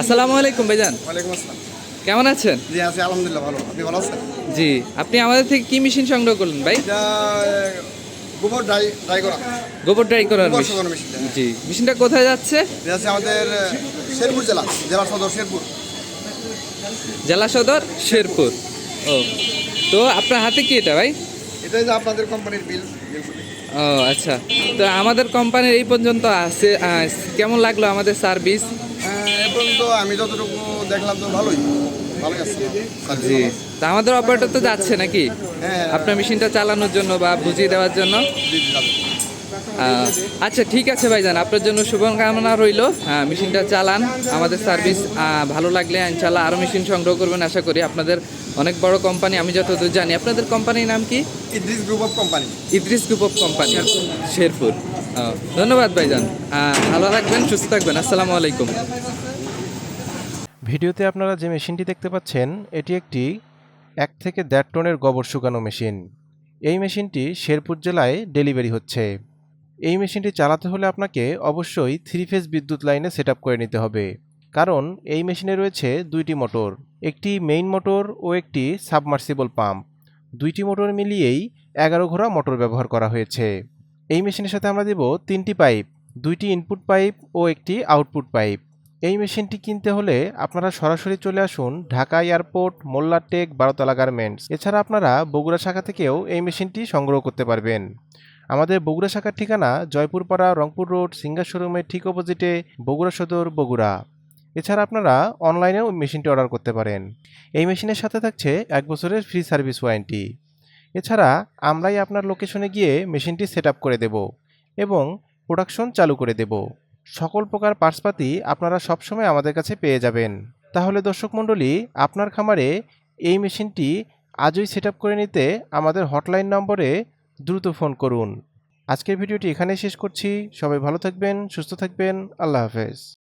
আসসালামু আলাইকুম ভাইজান। ওয়ালাইকুম আসসালাম। কেমন আছেন? জি আছি আলহামদুলিল্লাহ ভালো। আপনি ভালো আছেন? জি আপনি আমাদের থেকে কি মেশিন সংগ্রহ করলেন ভাই? গোবর ড্রাই ড্রাই করা। গোবর ড্রাই করার মেশিন। জি মেশিনটা কোথায় যাচ্ছে? আছে আমাদের শেরপুর জেলা জেলা সদর শেরপুর। জেলা সদর শেরপুর। ও তো আপনার হাতে কি এটা ভাই? এটাই যে আপনাদের কোম্পানির বিল ও আচ্ছা। তো আমাদের কোম্পানির এই পর্যন্ত আছে কেমন লাগল আমাদের সার্ভিস এ পর্যন্ত আমি যতটুকু দেখলাম তো ভালোই। ভালোই আছে জি। তা আমাদের অপারেটর তো যাচ্ছে নাকি? হ্যাঁ। আপনার মেশিনটা চালানোর জন্য বা বুঝিয়ে দেওয়ার জন্য? জি জি আচ্ছা ঠিক আছে ভাইজান আপনার জন্য শুভকামনা রইল। হ্যাঁ মেশিনটা চালান আমাদের সার্ভিস ভালো লাগলে ইনশাল্লাহ আরও মেশিন সংগ্রহ করবেন আশা করি আপনাদের অনেক বড় কোম্পানি আমি যতদূর জানি। আপনাদের কোম্পানির নাম কি? Idris group of company. Idris group of company Sherpur. ধন্যবাদ ভাইজান। আহ, ভালো থাকবেন সুস্থ থাকবেন আসসালামু আলাইকুম। ভিডিওতে আপনারা যে মেশিনটি দেখতে পাচ্ছেন এটি একটি এক থেকে দেড় টনের গোবর শুকানো মেশিন। এই মেশিনটি শেরপুর জেলায় ডেলিভারি হচ্ছে। এই মেশিনটি চালাতে হলে আপনাকে অবশ্যই থ্রি ফেজ বিদ্যুৎ লাইনে সেট করে নিতে হবে। কারণ এই মেশিনে রয়েছে দুইটি মোটর, একটি মেইন মোটর ও একটি সাবমার্সিবল পাম্প দুইটি মোটর মিলিয়েই এগারো ঘোড়া মোটর ব্যবহার করা হয়েছে। এই মেশিনের সাথে আমরা দেব তিনটি পাইপ, দুইটি ইনপুট পাইপ ও একটি আউটপুট পাইপ। এই মেশিনটি কিনতে হলে আপনারা সরাসরি চলে আসুন ঢাকা এয়ারপোর্ট মোল্লাটেক বারোতলা গার্মেন্টস। এছাড়া আপনারা বগুড়া শাখা থেকেও এই মেশিনটি সংগ্রহ করতে পারবেন। আমাদের বগুড়া শাখার ঠিকানা জয়পুরপাড়া, রংপুর রোড সিঙ্গার শোরুমের ঠিক অপোজিটে বগুড়া সদর, বগুড়া। এছাড়া আপনারা অনলাইনেও মেশিনটি অর্ডার করতে পারেন। এই মেশিনের সাথে থাকছে এক বছরের ফ্রি সার্ভিস ওয়ারেন্টি। এছাড়া আমরাই আপনার লোকেশনে গিয়ে মেশিনটি সেট করে দেব এবং প্রোডাকশন চালু করে দেব। সকল প্রকার পার্সপাতি আপনারা সবসময় আমাদের কাছে পেয়ে যাবেন। তাহলে দর্শক মণ্ডলী, আপনার খামারে এই মেশিনটি আজই সেট করে নিতে আমাদের হটলাইন নম্বরে দ্রুত ফোন করুন। আজকের ভিডিওটি এখানেই শেষ করছি। সবাই ভালো থাকবেন, সুস্থ থাকবেন। আল্লাহ হাফেজ।